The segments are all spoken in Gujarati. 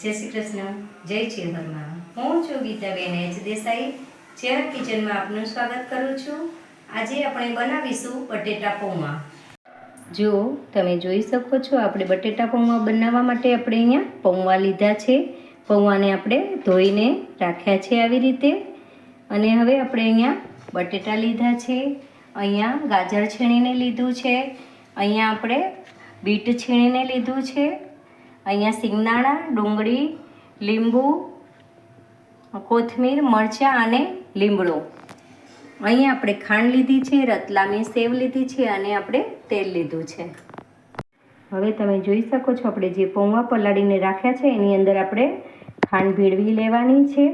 જય શ્રી કૃષ્ણ. જય ચેહરમાં હું છું ગીતાબેન એચ દેસાઈ. ચેહર કિચનમાં આપનું સ્વાગત કરું છું. આજે આપણે બનાવીશું બટેટા પૌવા જો તમે જોઈ શકો છો, આપણે બટેટા પૌવા બનાવવા માટે આપણે અહીંયા પૌવા લીધા છે. પૌવાને આપણે ધોઈને રાખ્યા છે આવી રીતે. અને હવે આપણે અહીંયા બટેટા લીધા છે. અહીંયા ગાજર છીણીને લીધું છે. અહીંયા આપણે બીટ છીણીને લીધું છે. અહીંયા સિંગદાણા, ડુંગળી, લીંબુ, કોથમીર, મરચાં અને લીમડો. અહીંયા આપણે ખાંડ લીધી છે, રતલામી સેવ લીધી છે અને આપણે તેલ લીધું છે. હવે તમે જોઈ શકો છો, આપણે જે પૌવા પલાળીને રાખ્યા છે, એની અંદર આપણે ખાંડ ભેળવી લેવાની છે.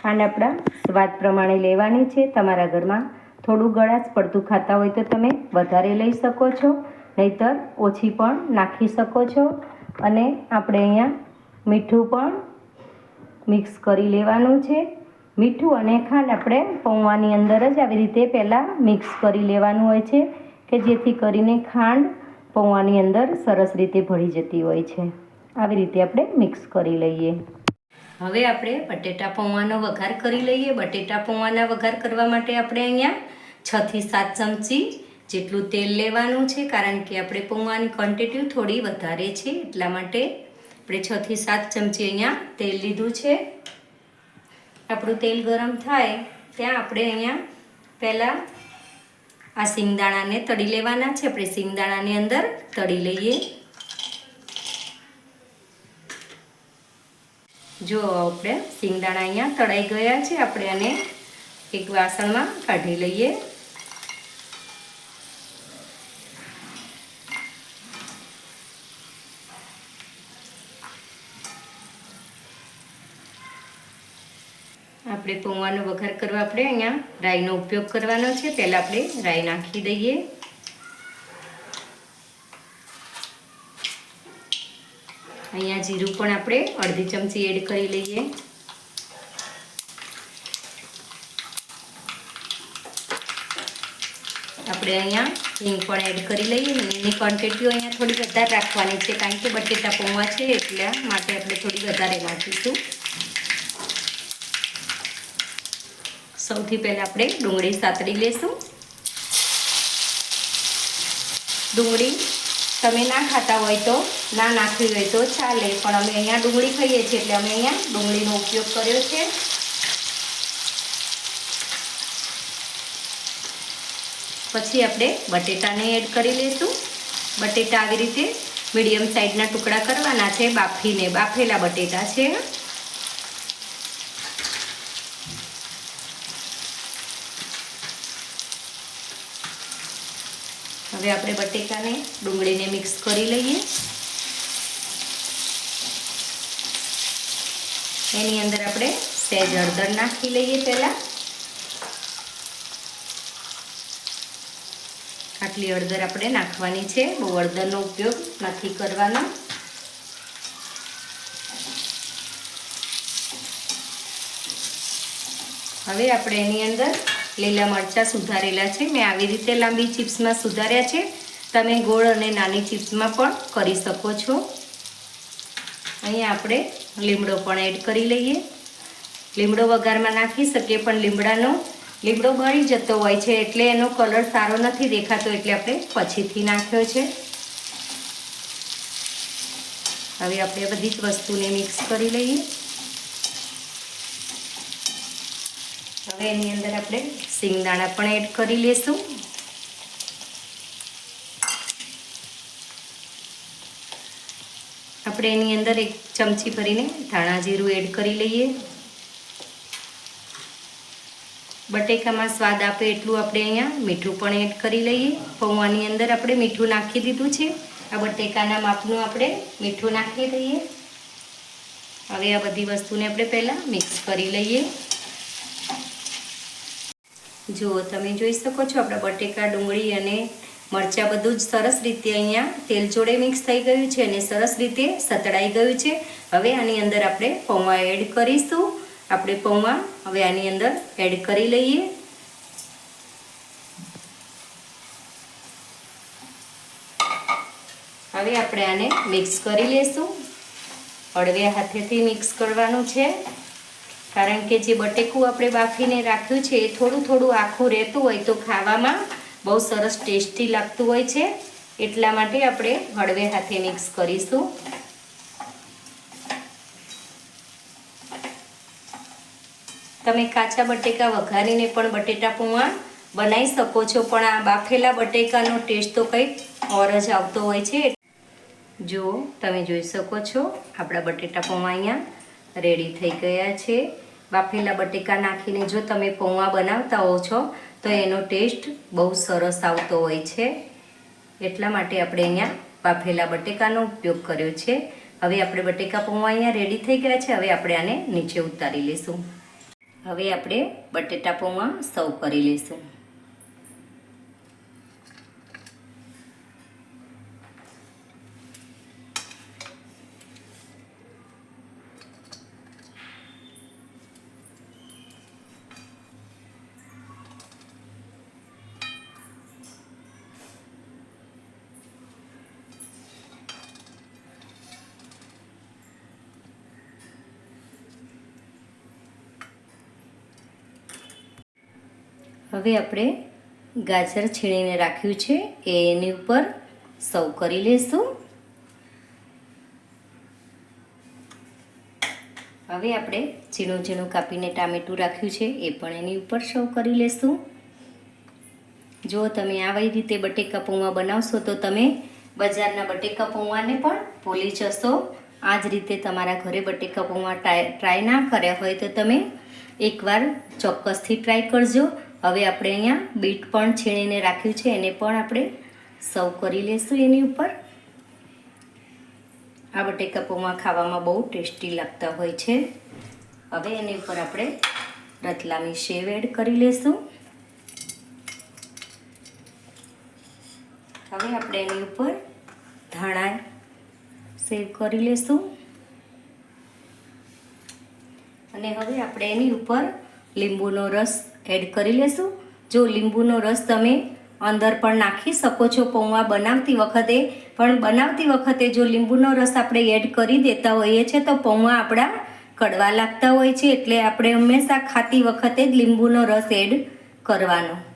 ખાંડ આપણા સ્વાદ પ્રમાણે લેવાની છે. તમારા ઘરમાં થોડું ગળાશ પડતું ખાતા હોય તો તમે વધારે લઈ શકો છો, નહીતર ઓછી પણ નાખી શકો છો. અને આપણે અહીંયા મીઠું પણ મિક્સ કરી લેવાનું છે. મીઠું અને ખાંડ આપણે પૌવાની અંદર જ આવી રીતે પહેલાં મિક્સ કરી લેવાનું હોય છે કે જેથી કરીને ખાંડ પૌવાની અંદર સરસ રીતે ભળી જતી હોય છે. આવી રીતે આપણે મિક્સ કરી લઈએ. હવે આપણે બટેટા પૌવાનો વઘાર કરી લઈએ. બટેટા પૌવાના વઘાર કરવા માટે આપણે અહીંયા છથી સાત ચમચી જેટલું તેલ લેવાનું છે, કારણ કે આપણે પૌવાની ક્વોન્ટિટી થોડી વધારે છે, એટલા માટે આપણે છથી સાત ચમચી અહીંયા તેલ લીધું છે. આપણું તેલ ગરમ થાય, ત્યાં આપણે અહીંયા પહેલાં આ સિંગદાણાને તળી લેવાના છે. આપણે સિંગદાણાની અંદર તળી લઈએ. જો આપણે સિંગદાણા અહીંયા તળાઈ ગયા છે, આપણે આને એક વાસણમાં કાઢી લઈએ. આપણે પૌવાનો વઘાર કરવા આપણે. અહીંયા રાઈનો ઉપયોગ કરવાનો છે. પહેલાં આપણે રાઈ નાખી દઈએ. અહીંયા જીરું પણ આપણે અડધી ચમચી એડ કરી લઈએ. આપણે અહીંયા હિંગ પણ એડ કરી લઈએ. હિંગની ક્વોન્ટિટીઓ અહીંયા થોડી વધારે રાખવાની છે. કારણ કે બટેટા પૌવા છે એટલા માટે આપણે થોડી વધારે નાખીશું. સૌથી પહેલાં આપણે ડુંગળી સાતરી લેશું. ડુંગળી તમે ના ખાતા હોય તો, ના નાખવી હોય તો ચાલે, પણ અમે અહીંયા ડુંગળી ખાઈએ છીએ એટલે અમે અહીંયા ડુંગળીનો ઉપયોગ કર્યો છે. પછી આપણે બટેટાને એડ કરી લઈશું બટેટા આવી રીતે મીડિયમ સાઈઝના ટુકડા કરવાના છે. બાફીને બાફેલા બટેટા છે. હવે આપણે બટેકાને ડુંગળીને મિક્સ કરી લઈએ. એની અંદર આપણે સહેજ હળદર નાખી લઈએ પહેલાં. આટલી હળદર આપણે નાખવાની છે. બહુ હળદરનો ઉપયોગ નથી કરવાનો. હવે આપણે એની અંદર લીલા મરચાં સુધારેલા છે. મેં આવી રીતે લાંબી ચિપ્સમાં સુધાર્યા છે. તમે ગોળ અને નાની ચિપ્સમાં પણ કરી શકો છો. અહીંયા આપણે લીમડો પણ એડ કરી લઈએ. લીમડો વઘારમાં નાખી શકીએ, પણ લીમડાનો, લીમડો ગળી જતો હોય છે એટલે એનો કલર સારો નથી દેખાતો એટલે આપણે પછીથી નાખ્યો છે. હવે આપણે બધી જ વસ્તુને મિક્સ કરી લઈએ. હવે એની અંદર આપણે સિંગદાણા પણ એડ કરી લેશું. આપણે એની અંદર એક ચમચી ભરીને ધાણા જીરું એડ કરી લઈએ. બટેકામાં સ્વાદ આપે એટલું આપણે અહીંયા મીઠું પણ એડ કરી લઈએ. પૌવાની અંદર આપણે મીઠું નાખી દીધું છે. આ બટેકાના માપનું આપણે મીઠું નાખી દઈએ. હવે આ બધી વસ્તુને આપણે પહેલાં મિક્સ કરી લઈએ. જો તમે જોઈ શકો છો, આપણા બટેકા, ડુંગળી અને મરચાં બધું જ સરસ રીતે અહીંયા તેલ જોડે મિક્સ થઈ ગયું છે અને સરસ રીતે સતળાઈ ગયું છે. હવે આની અંદર આપણે પૌવા એડ કરીશું. આપણે પૌવા હવે આની અંદર એડ કરી લઈએ. હવે આપણે આને મિક્સ કરી લેશું. હળવે હાથેથી મિક્સ કરવાનું છે. કારણ કે જે બટેકું આપણે બાફીને રાખ્યું છે, એ થોડું થોડું આખું રહેતું હોય તો ખાવામાં બહુ સરસ ટેસ્ટી લાગતું હોય છે. એટલા માટે આપણે હળવે હાથે મિક્સ કરીશું. તમે કાચા બટેકા વઘારીને પણ બટેટા પૌવા બનાવી શકો છો, પણ આ બાફેલા બટેકાનો ટેસ્ટ તો કંઈક ઓર જ આવતો હોય છે. જો તમે જોઈ શકો છો, આપણા બટેટા પૌવા અહીંયા રેડી થઈ ગયા છે. બાફેલા બટેકા નાખીને જો તમે પૌવા બનાવતા હો છો, તો એનો ટેસ્ટ બહુ સરસ આવતો હોય છે. એટલા માટે આપણે અહીંયા બાફેલા બટેકાનો ઉપયોગ કર્યો છે. હવે આપણે બટેકા પૌવા અહીંયા રેડી થઈ ગયા છે. હવે આપણે આને નીચે ઉતારી લઈશું. હવે આપણે બટેટા પૌવા સર્વ કરી લઈશું. હવે આપણે ગાજર છીણીને રાખ્યું છે, એ એની ઉપર સર્વ કરી લઈશું હવે આપણે ઝીણું ઝીણું કાપીને ટામેટું રાખ્યું છે, એ પણ એની ઉપર સર્વ કરી લઈશું જો તમે આવી રીતે બટેકા પૌવા બનાવશો, તો તમે બજારના બટેકા પૌવાને પણ ભૂલી જશો. આ જ રીતે તમારા ઘરે બટેકા પૌવા ટ્રાય ના કર્યા હોય તો તમે એકવાર ચોક્કસથી ટ્રાય કરજો. હવે આપણે અહીંયા બીટ પણ છીણીને રાખ્યું છે, એને પણ આપણે સર્વ કરી લેશું એની ઉપર. આ બટેકા પૌવા ખાવામાં બહુ ટેસ્ટી લાગતા હોય છે. હવે એની ઉપર આપણે રતલામી શેવ એડ કરી લેશું. હવે આપણે એની ઉપર ધાણા સેવ કરી લેશું. અને હવે આપણે એની ઉપર લીંબુનો રસ એડ કરી લેશું. જો લીંબુનો રસ તમે અંદર પણ નાખી શકો છો, પૌવા બનાવતી વખતે. પણ બનાવતી વખતે જો લીંબુનો રસ આપણે એડ કરી દેતા હોઈએ છીએ, તો પૌવા આપણા કડવા લાગતા હોય છે. એટલે આપણે હંમેશા ખાતી વખતે જ લીંબુનો રસ એડ કરવાનો.